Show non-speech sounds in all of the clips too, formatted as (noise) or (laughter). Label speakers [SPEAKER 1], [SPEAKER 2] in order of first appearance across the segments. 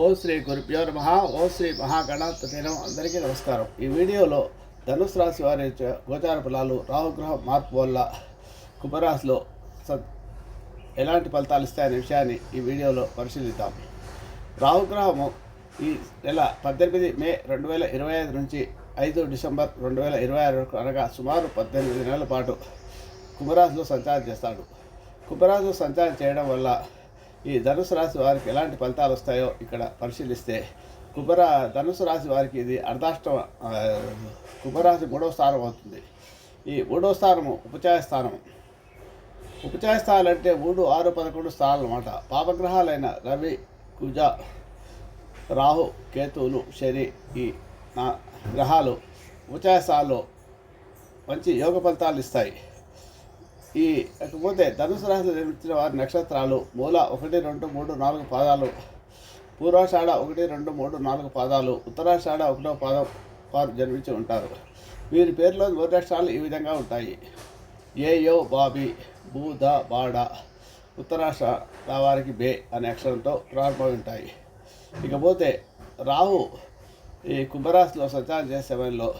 [SPEAKER 1] ఓ శ్రీ గురుభ్యో నమ. ఓ శ్రీ మహాగణాధిపతినం అందరికీ నమస్కారం. ఈ వీడియోలో ధనుసు రాశి వారి గోచార ఫలాలు రాహుగ్రహం మార్పు వల్ల కుంభరాశిలో సత్ ఎలాంటి ఫలితాలు ఇస్తాయనే విషయాన్ని ఈ వీడియోలో పరిశీలిద్దాం. రాహుగ్రహము ఈ నెల పద్దెనిమిది మే రెండు వేల ఇరవై ఐదు నుంచి ఐదు డిసెంబర్ రెండు వేల ఇరవై ఆరు వరకు అనగా సుమారు పద్దెనిమిది నెలల పాటు కుంభరాశిలో సంచారం చేస్తాడు. కుంభరాశిలో సంచారం చేయడం వల్ల ఈ ధనుసు రాశి వారికి ఎలాంటి ఫలితాలు వస్తాయో ఇక్కడ పరిశీలిస్తే కుబర ధనుసు రాశి వారికి ఇది అర్ధాష్టమ కుబరాశి మూడవ స్థానం అవుతుంది. ఈ మూడవ స్థానము ఉపచాయ స్థానం ఉపచాయ స్థానాలు అంటే మూడు ఆరు పదకొండు స్థానాలు అనమాట పాపగ్రహాలైన రవి కుజ రాహు కేతువులు శని ఈ నా గ్రహాలు ఉపచాయ స్థానాల్లో మంచి యోగ ఫలితాలు ఇస్తాయి. ఈ ఇకపోతే ధనుసు రాశిలో జన్మించిన వారి నక్షత్రాలు మూల ఒకటి రెండు మూడు నాలుగు పాదాలు. పూర్వాషాఢ ఒకటి రెండు మూడు నాలుగు పాదాలు. ఉత్తరాషాఢ ఒకటో పాదం వారు జన్మించి ఉంటారు. వీరి పేర్లో మూడు అక్షరాలు ఈ విధంగా ఉంటాయి. ఏ బాబీ బాబి బూద బాడ. ఉత్తరాషాఢ వారికి బే అనే అక్షరంతో ప్రారంభమై ఉంటాయి. ఇకపోతే రాహు ఈ కుంభరాశిలో సంచారం చేసే సమయంలో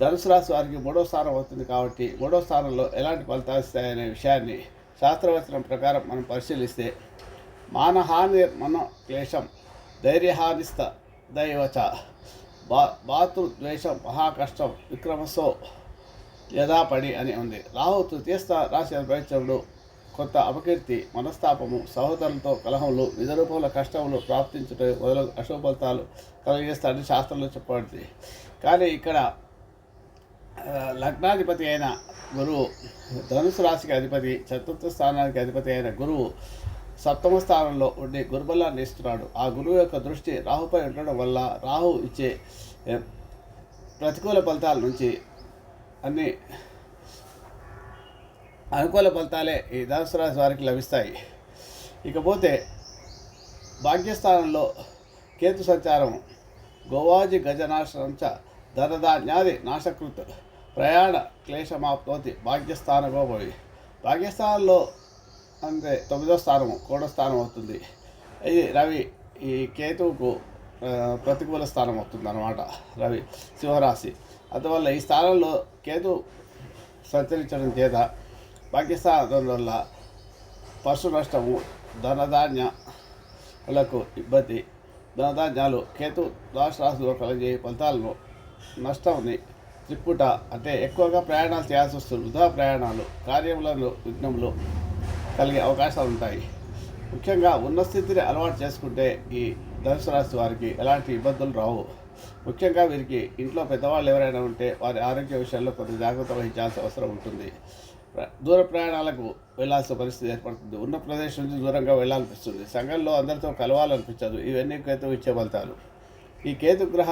[SPEAKER 1] ధనుసు రాశి వారికి మూడో స్థానం అవుతుంది కాబట్టి మూడో స్థానంలో ఎలాంటి ఫలితాలు ఇస్తాయనే విషయాన్ని శాస్త్రవచనం ప్రకారం మనం పరిశీలిస్తే మానహాని మన క్లేశం ధైర్యహానిస్త దైవచ బా భాతృద్వేషం మహాకష్టం విక్రమసో యథాపడి అని ఉంది. రాహు తృతీయ రాశి ప్రవేశంలో కొంత అపకీర్తి మనస్తాపము సహోదరులతో కలహములు నిజరూపముల కష్టములు ప్రాప్తించుట మొదలగు అశుభ ఫలితాలు కలిగేస్తాడని శాస్త్రంలో చెప్పబడింది. కానీ ఇక్కడ లగ్నాధిపతి అయిన గురువు ధనుసు రాశికి అధిపతి చతుర్థ స్థానానికి అధిపతి అయిన గురువు సప్తమ స్థానంలో ఉండి గురుబలాన్ని ఇస్తున్నాడు. ఆ గురువు యొక్క దృష్టి రాహుపై ఉండడం వల్ల రాహు ఇచ్చే ప్రతికూల ఫలితాల నుంచి అన్ని అనుకూల ఫలితాలే ఈ ధనుసు రాశి వారికి లభిస్తాయి. ఇకపోతే భాగ్యస్థానంలో కేతు సంచారం గోవాజి గజనాశనం ధనధాన్యాది నాశకృత్ ప్రయాణ క్లేశమాప్నోతి భాగ్యస్థానమో భవి భాగ్యస్థానంలో అంటే తొమ్మిదో స్థానము కోడో స్థానం అవుతుంది. ఇది రవి ఈ కేతువుకు ప్రతికూల స్థానం అవుతుంది అనమాట రవి సింహరాశి. అందువల్ల ఈ స్థానంలో కేతు సంచరించడం చేత భాగ్యస్థానం వల్ల పశు నష్టము ధనధాన్యాలకు ఇబ్బంది. ధనధాన్యాలు కేతు ద్వాదశ రాశిలో కలిగే ఫలితాలను నష్టంని త్రిప్పుట అంటే ఎక్కువగా ప్రయాణాలు చేయాల్సి వస్తుంది. వృధా ప్రయాణాలు కార్యములను విఘ్నములు కలిగే అవకాశాలు ఉంటాయి. ముఖ్యంగా ఉన్న స్థితిని అలవాటు చేసుకుంటే ఈ ధనుసు రాశి వారికి ఎలాంటి ఇబ్బందులు రావు. ముఖ్యంగా వీరికి ఇంట్లో పెద్దవాళ్ళు ఎవరైనా ఉంటే వారి ఆరోగ్య విషయాల్లో కొంత జాగ్రత్త వహించాల్సిన అవసరం ఉంటుంది. దూర ప్రయాణాలకు వెళ్ళాల్సిన పరిస్థితి ఏర్పడుతుంది. ఉన్న ప్రదేశం నుంచి దూరంగా వెళ్ళాలనిపిస్తుంది సంఘంలో అందరితో కలవాలనిపించదు. ఇవన్నీ కేతు ఇచ్చే ఫలితాలు. ఈ కేతుగ్రహ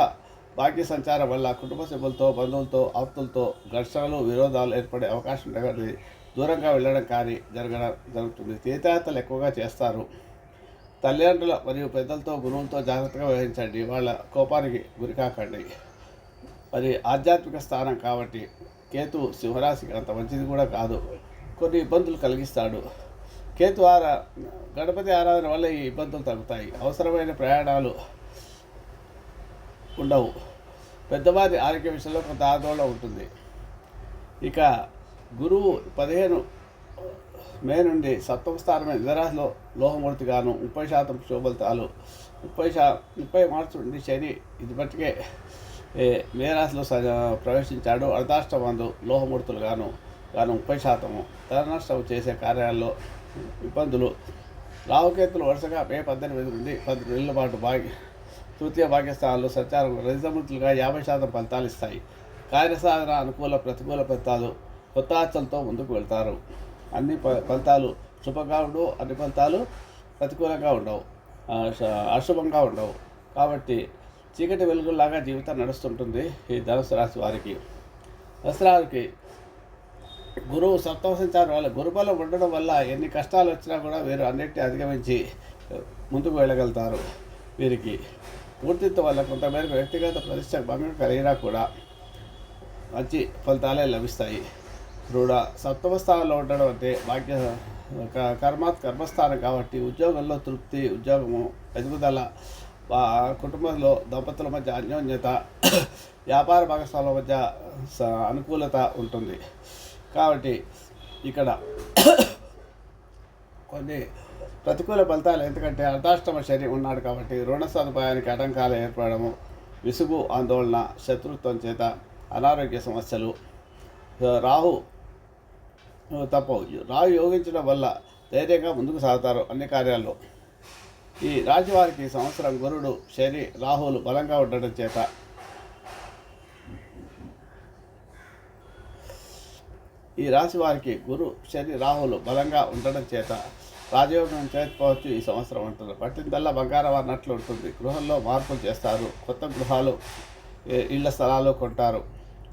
[SPEAKER 1] భాగ్య సంచారం వల్ల కుటుంబ సభ్యులతో బంధువులతో ఆప్తులతో ఘర్షణలు విరోధాలు ఏర్పడే అవకాశం ఉండగా దూరంగా వెళ్ళడం కానీ జరగడం జరుగుతుంది. తీర్థయాత్రలు ఎక్కువగా చేస్తారు. తల్లిదండ్రుల మరియు పెద్దలతో గురువులతో జాగ్రత్తగా వ్యవహరించండి. వాళ్ళ కోపానికి గురికాకండి మరి ఆధ్యాత్మిక స్థానం కాబట్టి కేతు సింహరాశికి అంత మంచిది కూడా కాదు. కొన్ని ఇబ్బందులు కలిగిస్తాడు. కేతు ఆరా గణపతి ఆరాధన వల్ల ఈ ఇబ్బందులు తగ్గుతాయి. అవసరమైన ప్రయాణాలు ఉండవు. పెద్దవారి ఆరోగ్య విషయంలో కొంత ఆందోళన ఉంటుంది. ఇక గురువు పదిహేను మే నుండి సప్తమ స్థానమైన లోహమూర్తి లోహమూర్తిగాను ముప్పై శాతం శోభలితాలు ముప్పై శా ముప్పై మార్చి నుండి శని ఇది బట్టికే స- ప్రవేశించాడు. అర్ధాష్టమందు లోహమూర్తులు గాను గాను ముప్పై శాతము. ధననష్టం చేసే కార్యాల్లో ఇబ్బందులు. రావుకేతులు వరుసగా మే పద్దెనిమిది నుండి పది నెలల పాటు బాగి తృతీయ భాగ్యస్థానాల్లో సంచారం రజతమూర్తులుగా యాభై శాతం ఫలితాలు ఇస్తాయి. కార్యసాధన అనుకూల ప్రతికూల ఫలితాలు కొత్త ఆచలతో ముందుకు వెళ్తారు. అన్ని ఫలితాలు శుభంగా ఉండవు అన్ని ఫలితాలు ప్రతికూలంగా ఉండవు. అశుభంగా ఉండవు. కాబట్టి చీకటి వెలుగులాగా జీవితం నడుస్తుంటుంది ఈ ధనుసు రాశి వారికి. ధనుసు రాశికి గురువు సప్తమ సంచారం వల్ల గురుబలం ఉండడం వల్ల ఎన్ని కష్టాలు వచ్చినా కూడా వీరు అన్నిటిని అధిగమించి ముందుకు వెళ్ళగలుగుతారు వీరికి. పూర్తిత్వం వల్ల కొంతమేరకు వ్యక్తిగత ప్రతిష్ట భంగం కలిగినా కూడా మంచి ఫలితాలే లభిస్తాయి. దృఢ సప్తమ స్థానంలో ఉండడం అంటే భాగ్య కర్మ కర్మస్థానం కాబట్టి ఉద్యోగంలో తృప్తి ఉద్యోగము ఎదుగుదల కుటుంబంలో దంపతుల మధ్య అన్యోన్యత (coughs) వ్యాపార భాగస్వాముల మధ్య స- అనుకూలత ఉంటుంది. కాబట్టి ఇక్కడ (coughs) కొన్ని ప్రతికూల ఫలితాలు ఎందుకంటే అర్ధాష్టమ శని ఉన్నాడు కాబట్టి రుణ సదుపాయానికి ఆటంకాలు ఏర్పడము విసుగు ఆందోళన శత్రుత్వం చేత అనారోగ్య సమస్యలు రాహు తప్పవు. రాహు యోగించడం వల్ల ధైర్యంగా ముందుకు సాగుతారు అన్ని కార్యాల్లో. ఈ రాజువారికి సంవత్సరం గురుడు శని రాహువులు బలంగా ఉండడం చేత ఈ రాశి వారికి గురు శని రాహులు బలంగా ఉండడం చేత రాజయోగం చేయకపోవచ్చు ఈ సంవత్సరం అంటారు పట్టిందల్లా బంగారం అన్నట్లు ఉంటుంది. గృహంలో మార్పులు చేస్తారు. కొత్త గృహాలు ఇళ్ళ స్థలాలు కొంటారు.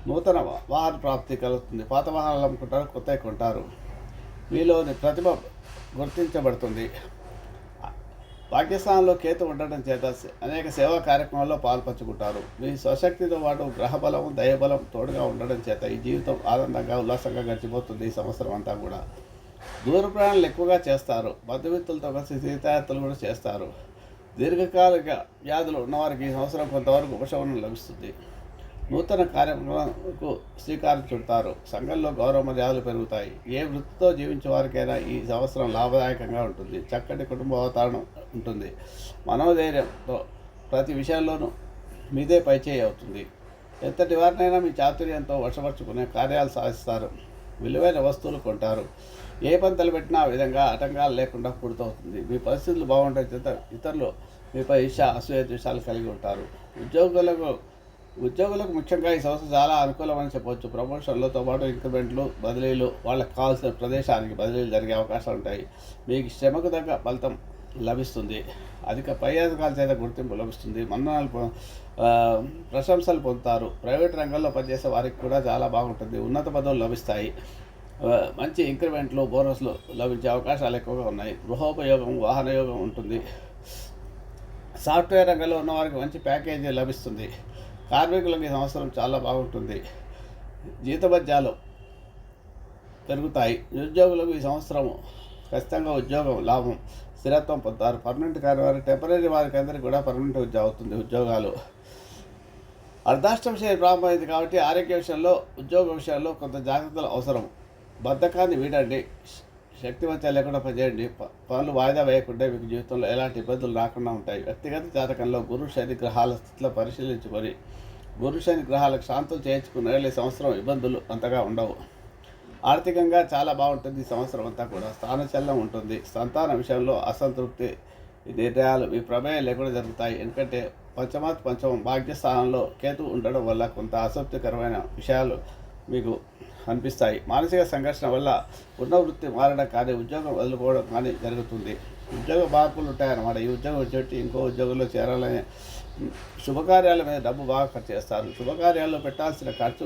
[SPEAKER 1] నూతన వాహన ప్రాప్తి కలుగుతుంది. పాత వాహనాలు అమ్ముకుంటారు కొత్తవి కొంటారు. మీలోని ప్రతిభ గుర్తించబడుతుంది. పాకిస్తాన్లో కేతు ఉండడం చేత అనేక సేవా కార్యక్రమాల్లో పాల్పంచుకుంటారు. మీ స్వశక్తితో పాటు గ్రహబలం దయబలం తోడుగా ఉండడం చేత ఈ జీవితం ఆనందంగా ఉల్లాసంగా గడిచిపోతుంది ఈ సంవత్సరం అంతా కూడా. దూర ప్రయాణాలు ఎక్కువగా చేస్తారు. మధ్యవిత్తులతో కలిసి తీర్థయాత్రలు కూడా చేస్తారు. దీర్ఘకాలిక వ్యాధులు ఉన్నవారికి ఈ సంవత్సరం కొంతవరకు ఉపశమనం లభిస్తుంది. నూతన కార్యక్రమాలకు శ్రీకారం చుడతారు. సంఘంలో గౌరవ మర్యాదలు పెరుగుతాయి. ఏ వృత్తితో జీవించే వారికైనా ఈ సంవత్సరం లాభదాయకంగా ఉంటుంది. చక్కటి కుటుంబ వాతావరణం ఉంటుంది. మనోధైర్యంతో ప్రతి విషయంలోనూ మీదే పైచేయి అవుతుంది. ఎంతటి వారినైనా మీ చాతుర్యంతో వశపరుచుకునే కార్యాలు సాధిస్తారు. విలువైన వస్తువులు కొంటారు. ఏ పంతలు పెట్టినా ఆ విధంగా ఆటంకాలు లేకుండా పూర్తవుతుంది. మీ పరిస్థితులు బాగుంటే ఇతరులు మీపై ఇష అసూయ ద్వేషాలు కలిగి ఉంటారు. ఉద్యోగులకు ఉద్యోగులకు ముఖ్యంగా ఈ సంవత్సరం చాలా అనుకూలమని చెప్పవచ్చు. ప్రమోషన్లతో పాటు ఇంక్రిమెంట్లు బదిలీలు వాళ్ళకి కావాల్సిన ప్రదేశానికి బదిలీలు జరిగే అవకాశాలు ఉంటాయి. మీకు శ్రమకు తగ్గ ఫలితం లభిస్తుంది. అధిక పై అధికారుల చేత గుర్తింపు లభిస్తుంది. మన్ననాలు ప్రశంసలు పొందుతారు. ప్రైవేట్ రంగంలో పనిచేసే వారికి కూడా చాలా బాగుంటుంది. ఉన్నత పదవులు లభిస్తాయి. మంచి ఇంక్రిమెంట్లు బోనస్లు లభించే అవకాశాలు ఎక్కువగా ఉన్నాయి. గృహోపయోగం వాహనయోగం ఉంటుంది. సాఫ్ట్వేర్ రంగంలో ఉన్న వారికి మంచి ప్యాకేజీ లభిస్తుంది. కార్మికులకు ఈ సంవత్సరం చాలా బాగుంటుంది. జీతభత్యాలు పెరుగుతాయి. నిరుద్యోగులకు ఈ సంవత్సరం ఖచ్చితంగా ఉద్యోగం లాభం స్థిరత్వం పొందుతారు. పర్మనెంట్ కార్యవారి టెంపరీ వారికి అందరికీ కూడా పర్మనెంట్ ఉద్యోగం అవుతుంది. ఉద్యోగాలు. అర్ధాష్టం శని ప్రారంభమైంది కాబట్టి ఆరోగ్య విషయంలో ఉద్యోగ విషయాల్లో కొంత జాగ్రత్తలు అవసరం. బద్ధకాన్ని వీడండి. శక్తివంతం లేకుండా పనిచేయండి. పనులు వాయిదా వేయకుండా మీకు జీవితంలో ఎలాంటి ఇబ్బందులు రాకుండా ఉంటాయి. వ్యక్తిగత జాతకంలో గురు శని గ్రహాల స్థితిలో పరిశీలించుకొని గురు శని గ్రహాలకు శాంతం చేయించుకున్న ఈ సంవత్సరం ఇబ్బందులు అంతగా ఉండవు. ఆర్థికంగా చాలా బాగుంటుంది ఈ సంవత్సరం అంతా కూడా. స్థానచలనం ఉంటుంది. సంతాన విషయంలో అసంతృప్తి నిర్ణయాలు మీ ప్రమేయం లేకుండా జరుగుతాయి. ఎందుకంటే పంచమాత్ పంచమం భాగ్యస్థానంలో కేతు ఉండడం వల్ల కొంత అసంతృప్తికరమైన విషయాలు మీకు అనిపిస్తాయి మానసిక సంఘర్షణ వల్ల ఉన్న వృత్తి మారడం కానీ ఉద్యోగం వదులుకోవడం కానీ జరుగుతుంది. ఉద్యోగ మార్పులు ఉంటాయన్నమాట. ఈ ఉద్యోగం వచ్చేటి ఇంకో ఉద్యోగంలో చేరాలనే శుభకార్యాల మీద డబ్బు బాగా ఖర్చు చేస్తారు. శుభకార్యాల్లో పెట్టాల్సిన ఖర్చు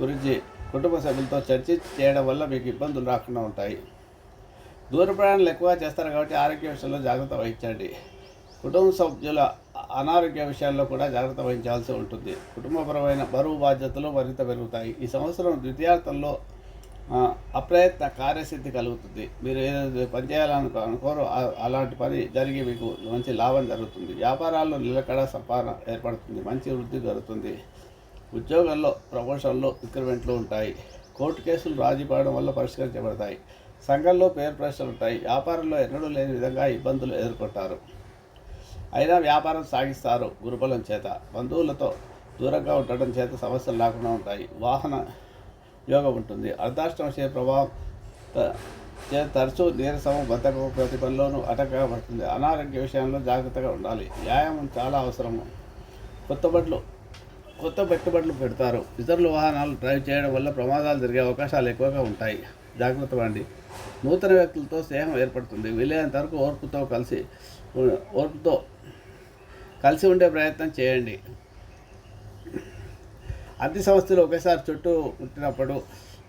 [SPEAKER 1] గురించి కుటుంబ సభ్యులతో చర్చ చేయడం వల్ల మీకు ఇబ్బందులు రాకుండా ఉంటాయి. దూర ప్రయాణాలు ఎక్కువ చేస్తారు కాబట్టి ఆరోగ్య విషయంలో జాగ్రత్త వహించండి. కుటుంబ సభ్యుల అనారోగ్య విషయాల్లో కూడా జాగ్రత్త వహించాల్సి ఉంటుంది. కుటుంబపరమైన బరువు బాధ్యతలు మరింత పెరుగుతాయి. ఈ సంవత్సరం ద్వితీయార్థంలో అప్రయత్న కార్యసిద్ధి కలుగుతుంది. మీరు ఏదైతే పనిచేయాలను అనుకోరో అలాంటి పని జరిగి మీకు మంచి లాభం జరుగుతుంది. వ్యాపారాల్లో నిలకడ సంపాదన ఏర్పడుతుంది. మంచి వృద్ధి జరుగుతుంది. ఉద్యోగంలో ప్రమోషన్లు ఇంక్రిమెంట్లు ఉంటాయి. కోర్టు కేసులు రాజీ పడడం వల్ల పరిష్కరించబడతాయి. సంఘంలో పేరు ప్రశ్నలు ఉంటాయి. వ్యాపారంలో ఎన్నడూ లేని విధంగా ఇబ్బందులు ఎదుర్కొంటారు. అయినా వ్యాపారం సాగిస్తారు గురుబలం చేత. బంధువులతో దూరంగా ఉండటం చేత సమస్యలు లేకుండా ఉంటాయి. వాహన యోగం ఉంటుంది. అర్ధాష్టమశయ ప్రభావం తరచూ నీరసము బద్దకం ప్రతి పనిలోనూ అటకగా పడుతుంది. అనారోగ్య విషయంలో జాగ్రత్తగా ఉండాలి. వ్యాయామం చాలా అవసరము. కొత్త బట్టలు కొత్త పెట్టుబడులు పెడతారు. ఇతరుల వాహనాలు డ్రైవ్ చేయడం వల్ల ప్రమాదాలు జరిగే అవకాశాలు ఎక్కువగా ఉంటాయి. జాగ్రత్త పడండి. నూతన వ్యక్తులతో స్నేహం ఏర్పడుతుంది. వీలైనంత వరకు ఓర్పుతో కలిసి ఓర్పుతో కలిసి ఉండే ప్రయత్నం చేయండి. అతి సంస్థలు ఒకేసారి చుట్టూ ఉంటున్నప్పుడు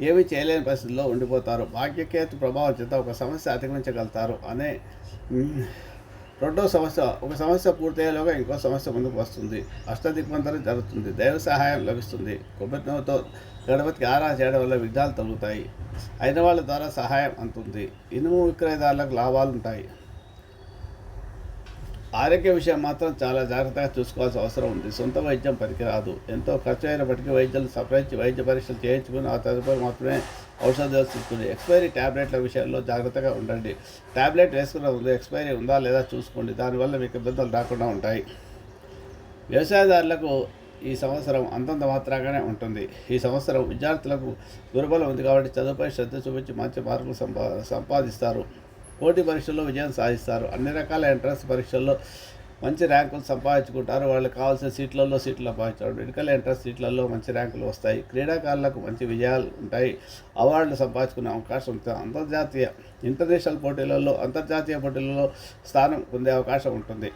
[SPEAKER 1] ఏమీ చేయలేని పరిస్థితుల్లో ఉండిపోతారు. భాగ్యకేతు ప్రభావం చేత ఒక సమస్య అధిగమించగలుగుతారు అనే రెండో సమస్య ఒక సమస్య పూర్తయ్యేలోగా ఇంకో సమస్య ముందుకు వస్తుంది. అష్టదిగ్మంతరం జరుగుతుంది. దైవ సహాయం లభిస్తుంది. కొబ్బరితో గణపతికి ఆరా చేయడం వల్ల విఘ్నాలు తొలుగుతాయి అయిన వాళ్ళ ద్వారా సహాయం అందుతుంది. ఇనుము విక్రయదారులకు లాభాలు ఉంటాయి ఆరోగ్య విషయం మాత్రం చాలా జాగ్రత్తగా చూసుకోవాల్సిన అవసరం ఉంది. సొంత వైద్యం పనికిరాదు. ఎంతో ఖర్చు అయినప్పటికీ వైద్యులు సంప్రదించి వైద్య పరీక్షలు చేయించుకుని ఆ తదుపరి మాత్రమే ఔషధాలు తీసుకుని ఎక్స్పైరీ ట్యాబ్లెట్ల విషయంలో జాగ్రత్తగా ఉండండి. ట్యాబ్లెట్ వేసుకున్న ముందు ఎక్స్పైరీ ఉందా లేదా చూసుకోండి. దానివల్ల మీకు ఇబ్బందులు రాకుండా ఉంటాయి. వ్యవసాయదారులకు ఈ సంవత్సరం అంతంత మాత్రంగానే ఉంటుంది. ఈ సంవత్సరం విద్యార్థులకు దుర్బలం ఉంది కాబట్టి చదువుపై శ్రద్ధ చూపించి మంచి మార్కులు సంపా సంపాదిస్తారు. పోటీ పరీక్షల్లో విజయం సాధిస్తారు. అన్ని రకాల ఎంట్రన్స్ పరీక్షల్లో మంచి ర్యాంకులు సంపాదించుకుంటారు. వాళ్ళకి కావాల్సిన సీట్లలో సీట్లు సంపాదించారు మెడికల్ ఎంట్రన్స్ సీట్లలో మంచి ర్యాంకులు వస్తాయి. క్రీడాకారులకు మంచి విజయాలు ఉంటాయి. అవార్డులు సంపాదించుకునే అవకాశం ఉంటుంది. అంతర్జాతీయ ఇంటర్నేషనల్ పోటీలలో అంతర్జాతీయ పోటీలలో స్థానం పొందే అవకాశం ఉంటుంది.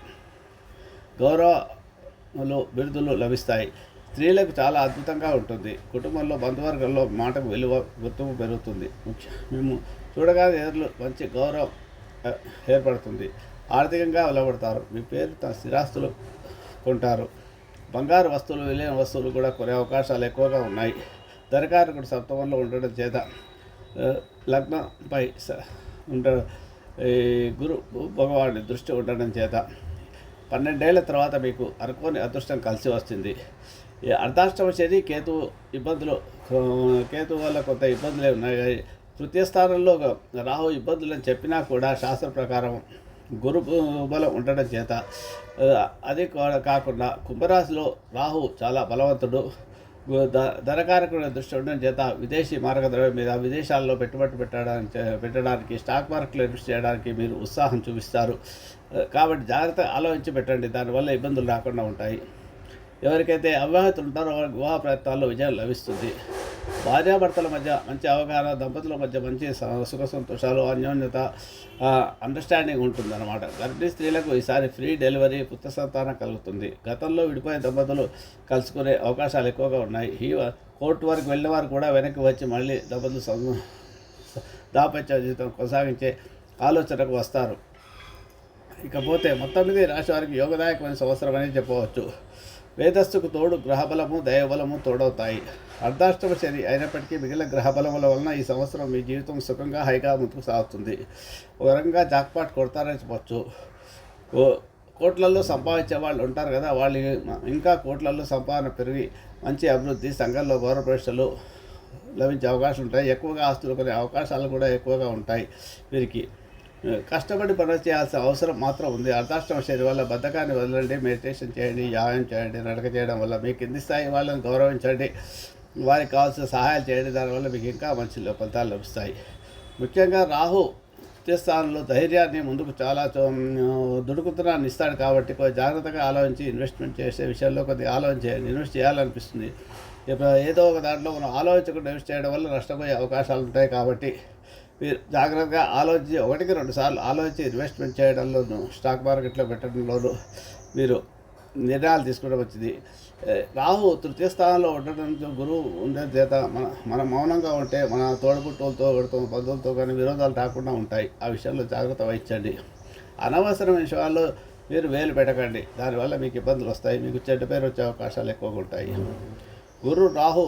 [SPEAKER 1] గౌరవములు బిరుదులు లభిస్తాయి. స్త్రీలకు చాలా అద్భుతంగా ఉంటుంది. కుటుంబంలో బంధువర్గంలో మాటకు విలువ గుర్తింపు పెరుగుతుంది. ముఖ్య మేము చూడగానే ఇతరులు మంచి గౌరవం ఏర్పడుతుంది. ఆర్థికంగా వెలబడతారు మీ పేరు తన స్థిరాస్తులు కొంటారు. బంగారు వస్తువులు విలువైన వస్తువులు కూడా కొనే అవకాశాలు ఎక్కువగా ఉన్నాయి. దరకారకుడు సప్తమంలో ఉండడం చేత లగ్నంపై స- ఉండ గురు భగవానుడి దృష్టి ఉండడం చేత పన్నెండేళ్ళ తర్వాత మీకు అనుకోని అదృష్టం కలిసి వస్తుంది. ఈ అర్ధాష్టమ శని కేతు ఇబ్బందులు కేతు వల్ల కొంత ఇబ్బందులే ఉన్నాయి. కానీ తృతీయ స్థానంలో రాహు ఇబ్బందులు చెప్పినా కూడా శాస్త్ర ప్రకారం గురు బలం ఉండడం చేత అది కాకుండా కుంభరాశిలో రాహు చాలా బలవంతుడు. ధనకారకుడు దృష్టి ఉండడం చేత విదేశీ మార్గద్రవ్యం మీద విదేశాల్లో పెట్టుబడి పెట్టడానికి పెట్టడానికి స్టాక్ మార్కెట్లో ఇన్వెస్ట్ చేయడానికి మీరు ఉత్సాహం చూపిస్తారు. కాబట్టి జాగ్రత్త ఆలోచించి పెట్టండి. దానివల్ల ఇబ్బందులు రాకుండా ఉంటాయి. ఎవరికైతే అవివాహితులు ఉంటారో వారికి వివాహ ప్రయత్నాల్లో విజయం లభిస్తుంది. భార్యాభర్తల మధ్య మంచి అవగాహన దంపతుల మధ్య మంచి స- సుఖ సంతోషాలు అన్యోన్యత అండర్స్టాండింగ్ ఉంటుందన్నమాట. గర్భిణీ స్త్రీలకు ఈసారి ఫ్రీ డెలివరీ పుత్ర సంతానం కలుగుతుంది. గతంలో విడిపోయిన దంపతులు కలుసుకునే అవకాశాలు ఎక్కువగా ఉన్నాయి. ఈ కోర్టు వరకు వెళ్ళిన వారు కూడా వెనక్కి వచ్చి మళ్ళీ దంపతులు దాపత్య జీవితం కొనసాగించే ఆలోచనకు వస్తారు. ఇకపోతే మొత్తం మీద రాశి వారికి యోగదాయకమైన సంవత్సరం అని చెప్పవచ్చు. వేదస్సుకు తోడు గ్రహబలము దైవబలము తోడవుతాయి. అర్ధాష్టమ శని అయినప్పటికీ మిగిలిన గ్రహబలముల వలన ఈ సంవత్సరం మీ జీవితం సుఖంగా హైగా ముందుకు సాగుతుంది. ఒక రకంగా జాక్పాట్ కొడతారని కో- కోట్లల్లో సంపాదించే వాళ్ళు ఉంటారు కదా వాళ్ళు ఇంకా కోట్లల్లో సంపాదన పెరిగి మంచి అభివృద్ధి సంఘంలో గౌరవ పరీక్షలు లభించే అవకాశం ఉంటాయి. ఎక్కువగా ఆస్తులు కొనే అవకాశాలు కూడా ఎక్కువగా ఉంటాయి వీరికి. కష్టపడి పని చేయాల్సిన అవసరం మాత్రం ఉంది. అర్ధాష్టమ శని వల్ల బద్ధకాన్ని వదలండి మెడిటేషన్ చేయండి వ్యాయామం చేయండి నడక చేయడం వల్ల మీ కింది స్థాయి వాళ్ళని గౌరవించండి. వారికి కావాల్సిన సహాయాలు చేయండి. దానివల్ల మీకు ఇంకా మంచి ఫలితాలు లభిస్తాయి. ముఖ్యంగా రాహు స్థానంలో ధైర్యాన్ని ముందుకు చాలా చో- దుడుకుతనాన్ని ఇస్తాడు కాబట్టి కొద్ది జాగ్రత్తగా ఆలోచించి ఇన్వెస్ట్మెంట్ చేసే విషయంలో కొద్దిగా ఆలోచించేయండి ఇన్వెస్ట్ చేయాలనిపిస్తుంది. ఏదో ఒక దాంట్లో మనం ఆలోచించకుండా ఇన్వెస్ట్ చేయడం వల్ల నష్టపోయే అవకాశాలు ఉంటాయి కాబట్టి మీరు జాగ్రత్తగా ఆలోచించి ఒకటికి రెండు సార్లు ఆలోచించి ఇన్వెస్ట్మెంట్ చేయడంలోనూ స్టాక్ మార్కెట్లో పెట్టడంలోనూ మీరు నిర్ణయాలు తీసుకోవడం వచ్చింది రాహు తృతీయ స్థానంలో ఉండడంతో గురువు ఉండే చేత మన మనం మౌనంగా ఉంటే మన తోడబుట్టులతో ఒకరితో బంధువులతో కానీ విరోధాలు రాకుండా ఉంటాయి. ఆ విషయంలో జాగ్రత్త వహించండి. అనవసరమైన విషయాల్లో మీరు వేలు పెట్టకండి. దానివల్ల మీకు ఇబ్బందులు వస్తాయి. మీకు చెడ్డ పేరు వచ్చే అవకాశాలు ఎక్కువగా ఉంటాయి. గురు రాహు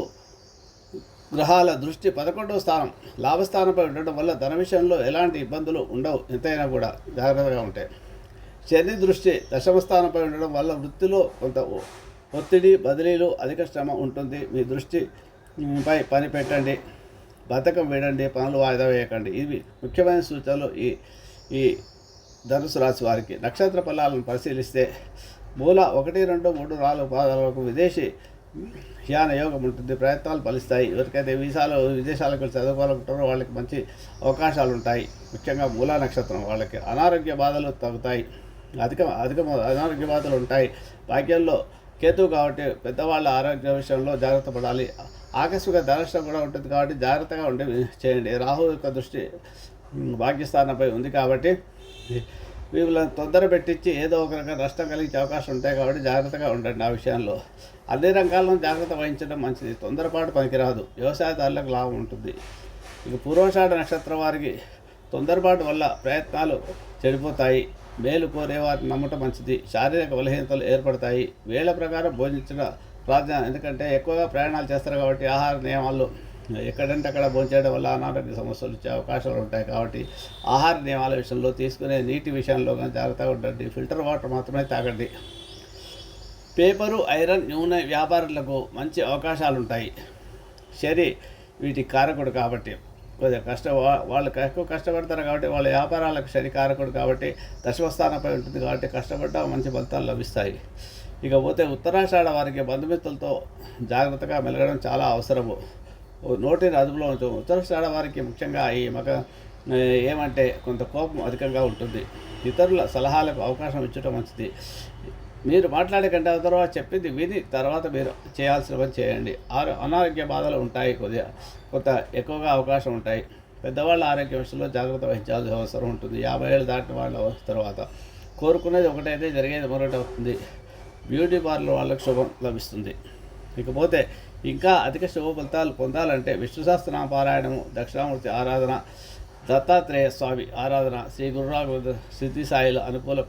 [SPEAKER 1] గ్రహాల దృష్టి పదకొండవ స్థానం. లాభస్థానంపై ఉండడం వల్ల ధన విషయంలో ఎలాంటి ఇబ్బందులు ఉండవు. ఎంతైనా కూడా జాగ్రత్తగా ఉంటాయి శని దృష్టి దశమ స్థానంపై ఉండడం వల్ల వృత్తిలో కొంత ఒత్తిడి బదిలీలు అధిక శ్రమ ఉంటుంది. మీ దృష్టిపై పని పెట్టండి. బతకం వేయండి పనులు వాయిదా వేయకండి. ఇవి ముఖ్యమైన సూచనలు ఈ ఈ ధనుసు రాశి వారికి. నక్షత్ర ఫలాలను పరిశీలిస్తే మూల ఒకటి రెండు మూడు నాలుగు పాదాల వరకు విదేశీ ధ్యాన యోగం ఉంటుంది ప్రయత్నాలు ఫలిస్తాయి. ఎవరికైతే వీసాలు విదేశాలకు వెళ్ళి చదువుకోవాలనుకుంటారో వాళ్ళకి మంచి అవకాశాలు ఉంటాయి. ముఖ్యంగా మూలా నక్షత్రం వాళ్ళకి అనారోగ్య బాధలు తగ్గుతాయి. అధిక అధిక అనారోగ్య బాధలు ఉంటాయి. భాగ్యంలో కేతువు కాబట్టి పెద్దవాళ్ళ ఆరోగ్య విషయంలో జాగ్రత్త పడాలి. ఆకస్మిక ధనష్టం కూడా ఉంటుంది కాబట్టి జాగ్రత్తగా ఉండి చేయండి. రాహు యొక్క దృష్టి భాగ్యస్థానంపై ఉంది కాబట్టి వీళ్ళని తొందర పెట్టించి ఏదో ఒక రకంగా నష్టం కలిగించే అవకాశం ఉంటాయి కాబట్టి జాగ్రత్తగా ఉండండి ఆ విషయంలో. అన్ని రంగాల్లో జాగ్రత్త వహించడం మంచిది. తొందరపాటు పనికిరాదు. వ్యవసాయదారులకు లాభం ఉంటుంది. ఇక పూర్వషాఢ నక్షత్రం వారికి తొందరపాటు వల్ల ప్రయత్నాలు చెడిపోతాయి. మేలు కోరే వారిని నమ్మటం మంచిది. శారీరక బలహీనతలు ఏర్పడతాయి. వేళ ప్రకారం భోజించడం ప్రార్థన ఎందుకంటే ఎక్కువగా ప్రయాణాలు చేస్తారు కాబట్టి ఆహార నియమాలు ఎక్కడంటే అక్కడ భోంచేయడం వల్ల అనారోగ్య సమస్యలు వచ్చే అవకాశాలు ఉంటాయి కాబట్టి ఆహార నియమాల విషయంలో తీసుకునే నీటి విషయంలో కానీ జాగ్రత్తగా ఉండండి. ఫిల్టర్ వాటర్ మాత్రమే తాగండి. పేపరు ఐరన్ నూనె వ్యాపారులకు మంచి అవకాశాలు ఉంటాయి. శని వీటి కారకుడు కాబట్టి కొద్దిగా కష్ట వాళ్ళు ఎక్కువ కష్టపడతారు కాబట్టి వాళ్ళ వ్యాపారాలకు శని కారకుడు కాబట్టి దశమస్థానంపై ఉంటుంది కాబట్టి కష్టపడ్డ మంచి ఫలితాలు లభిస్తాయి. ఇకపోతే ఉత్తరాషాఢ వారికి బంధుమిత్రులతో జాగ్రత్తగా మెలగడం చాలా అవసరము. నోటిని అదుపులో ఉంచు ఉత్తరాషాఢ వారికి ముఖ్యంగా ఈ మగ ఏమంటే కొంత కోపం అధికంగా ఉంటుంది. ఇతరుల సలహాలకు అవకాశం ఇచ్చడం మంచిది. మీరు మాట్లాడే కంటే తర్వాత చెప్పింది విని తర్వాత మీరు చేయాల్సిన పని చేయండి. ఆరో అనారోగ్య బాధలు ఉంటాయి కొద్దిగా. కొంత ఎక్కువగా అవకాశం ఉంటాయి. పెద్దవాళ్ళ ఆరోగ్య విషయంలో జాగ్రత్త వహించాల్సిన అవసరం ఉంటుంది. యాభై ఏళ్ళు దాటిన వాళ్ళ తర్వాత కోరుకునేది ఒకటైతే జరిగేది మరొకటి అవుతుంది. బ్యూటీ పార్లర్ వాళ్ళకి శుభం లభిస్తుంది. ఇకపోతే ఇంకా అధిక శుభ ఫలితాలు పొందాలంటే విష్ణు సహస్రనామ పారాయణము దక్షిణామూర్తి ఆరాధన దత్తాత్రేయ స్వామి ఆరాధన శ్రీ గురురాఘవ సిద్ధి సాయిలు అనుకూల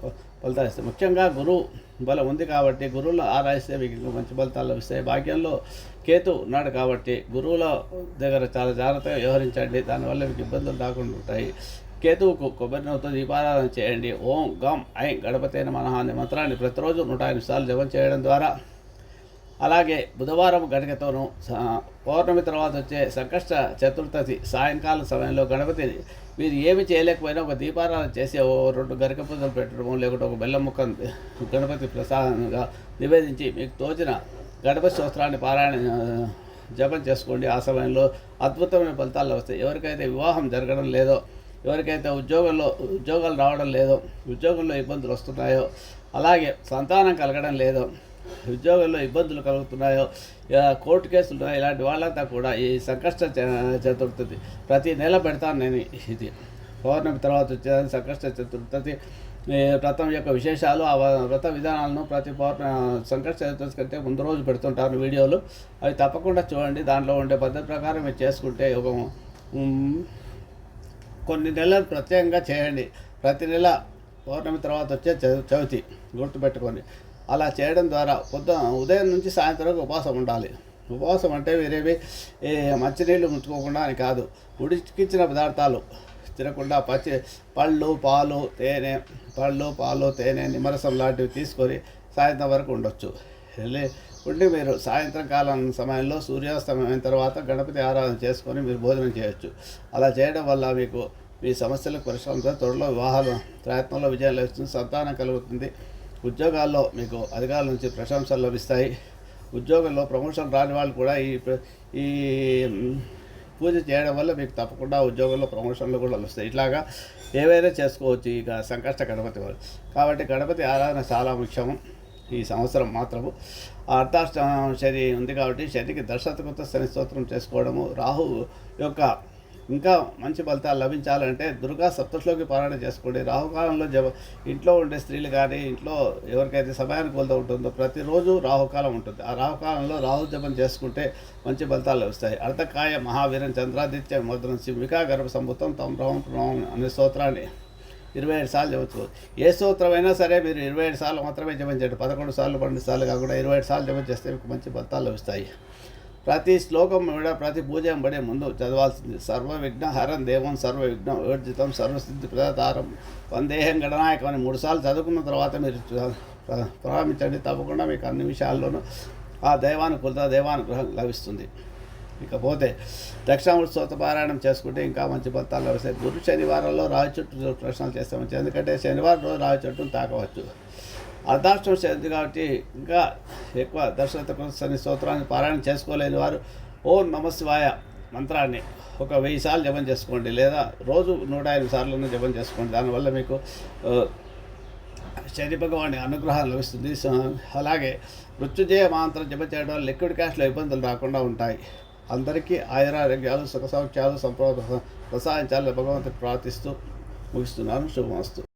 [SPEAKER 1] ఫలితాలు ఇస్తాయి. ముఖ్యంగా గురువు బలం ఉంది కాబట్టి గురువులను ఆరాధిస్తే మీకు మంచి ఫలితాలు లభిస్తాయి. భాగ్యంలో కేతు ఉన్నాడు కాబట్టి గురువుల దగ్గర చాలా జాగ్రత్తగా వ్యవహరించండి. దానివల్ల మీకు ఇబ్బందులు రాకుండా ఉంటాయి. కేతువుకు కొబ్బరి నవ్వుతో దీపారాధన చేయండి. ఓం గం ఐం గణపతైన మనహాన్ని మంత్రాన్ని ప్రతిరోజు నూట ఎనిమిది సార్లు జపం చేయడం ద్వారా అలాగే బుధవారం గణకతోనూ పౌర్ణమి తర్వాత వచ్చే సంకష్ట చతుర్దశి సాయంకాలం సమయంలో గణపతి మీరు ఏమి చేయలేకపోయినా ఒక దీపారాధన చేసి ఓ రెండు గరిక పూజలు పెట్టడము లేకుంటే ఒక బెల్లం ముక్క గణపతి ప్రసాదంగా నివేదించి మీకు తోచిన గణపతి స్తోత్రాన్ని పారాయణ జపం చేసుకోండి. ఆ సమయంలో అద్భుతమైన ఫలితాలు వస్తాయి. ఎవరికైతే వివాహం జరగడం లేదో ఎవరికైతే ఉద్యోగంలో ఉద్యోగాలు రావడం లేదో ఉద్యోగంలో ఇబ్బందులు వస్తున్నాయో అలాగే సంతానం కలగడం లేదో ఉద్యోగంలో ఇబ్బందులు కలుగుతున్నాయో ఇక కోర్టు కేసులు ఉన్నాయో ఇలాంటి వాళ్ళంతా కూడా ఈ సంకష్ట చ- చతుర్థి ప్రతి నెల పెడతాను నేను ఇది. పౌర్ణమి తర్వాత వచ్చేదాన్ని సంకష్ట చతుర్థి వ్రతం యొక్క విశేషాలు ఆ వ్రత విధానాలను ప్రతి పౌర్ణ సంకష్ట చతుర్థి కంటే ముందు రోజు పెడుతుంటాను వీడియోలు. అవి తప్పకుండా చూడండి. దాంట్లో ఉండే పద్ధతి ప్రకారం మీరు చేసుకుంటే ఒక కొన్ని నెలలు ప్రత్యేకంగా చేయండి. ప్రతి నెల పౌర్ణమి తర్వాత వచ్చే చవితి గుర్తుపెట్టుకోండి. అలా చేయడం ద్వారా పొద్దు ఉదయం నుంచి సాయంత్రం వరకు ఉపవాసం ఉండాలి. ఉపవాసం అంటే వేరేవి ఏ మంచినీళ్ళు ముట్టుకోకుండా అని కాదు. ఉడికించిన పదార్థాలు తినకుండా పచ్చి పళ్ళు పాలు తేనె పళ్ళు పాలు తేనె నిమ్మరసం లాంటివి తీసుకొని సాయంత్రం వరకు ఉండొచ్చు. వెళ్ళి ఉండి మీరు సాయంత్రం కాలం సమయంలో సూర్యాస్తమయం తర్వాత గణపతి ఆరాధన చేసుకొని మీరు భోజనం చేయొచ్చు. అలా చేయడం వల్ల మీకు మీ సమస్యలకు పరిష్కారం త్వరలో వివాహాలు ప్రయత్నంలో విజయం లభిస్తుంది సంతానం కలుగుతుంది. ఉద్యోగాల్లో మీకు అధికారుల నుంచి ప్రశంసలు లభిస్తాయి. ఉద్యోగంలో ప్రమోషన్ రాని వాళ్ళు కూడా ఈ ఈ పూజ చేయడం వల్ల మీకు తప్పకుండా ఉద్యోగంలో ప్రమోషన్లు కూడా లభిస్తాయి. ఇట్లాగా ఏవైనా చేసుకోవచ్చు ఇక సంకష్ట గణపతి వారు. కాబట్టి గణపతి ఆరాధన చాలా ముఖ్యము ఈ సంవత్సరం మాత్రము. ఆ శని ఉంది కాబట్టి శనికి దర్శతకృత శని స్తోత్రం చేసుకోవడము. రాహు యొక్క ఇంకా మంచి ఫలితాలు లభించాలంటే దుర్గా సప్తశ్లోకి పారాయణ చేసుకోండి. రాహుకాలంలో జప ఇంట్లో ఉండే స్త్రీలు కానీ ఇంట్లో ఎవరికైతే సమయానుకూలత ఉంటుందో ప్రతిరోజు రాహుకాలం ఉంటుంది. ఆ రాహుకాలంలో రాహు జపం చేసుకుంటే మంచి ఫలితాలు లభిస్తాయి. అర్ధకాయ మహావీరం చంద్రాదిత్య ముద్రం శివికా గర్భ సంభూతం తమ రావం ప్రణవం అనే స్తోత్రాన్ని ఇరవై ఏడు సార్లు జపించుకో ఏ స్తోత్రమైనా సరే మీరు ఇరవై ఏడు సార్లు మాత్రమే జపించండి. పదకొండు సార్లు పన్నెండు సార్లు కాకుండా ఇరవై ఏడు సార్లు జపం చేస్తే మీకు మంచి ఫలితాలు లభిస్తాయి. ప్రతి శ్లోకం కూడా ప్రతి పూజ పడే ముందు చదవాల్సింది. సర్వ విఘ్న హరం దేవం సర్వ విఘ్నం ఏర్జితం సర్వసిద్ధి ప్రదాతారం. వందేహం గణనాయకం అని మూడు సార్లు చదువుకున్న తర్వాత మీరు ప్రారంభించండి. తప్పకుండా మీకు అన్ని విషయాల్లోనూ ఆ దైవానుకూలత దైవానుగ్రహం లభిస్తుంది. ఇకపోతే దక్షిణామూర్తి స్తోత్రపారాయణం చేసుకుంటే ఇంకా మంచి ఫలితాలు లభిస్తాయి. గురు శనివారంలో రావి చెట్టు ప్రశ్నలు చేస్తాం ఎందుకంటే శనివారం రోజు రావి చెట్టును తాకవచ్చు. అర్ధాష్టం శని కాబట్టి ఇంకా ఎక్కువ దర్శనత శని స్తోత్రాన్ని పారాయణ చేసుకోలేని వారు ఓం నమశివాయ మంత్రాన్ని ఒక వెయ్యి సార్లు జపం చేసుకోండి లేదా రోజు నూట ఐదు సార్లను జపం చేసుకోండి. దానివల్ల మీకు శని భగవాని అనుగ్రహం లభిస్తుంది. అలాగే మృత్యుజయ మాంత్రం జప చేయడం వల్ల లిక్విడ్ క్యాష్లో ఇబ్బందులు రాకుండా ఉంటాయి. అందరికీ ఆయురారోగ్యాలు సుఖ సౌఖ్యాలు సంప్రద ప్రసాదించాలని ప్రార్థిస్తూ ముగిస్తున్నాను. శుభమస్తు.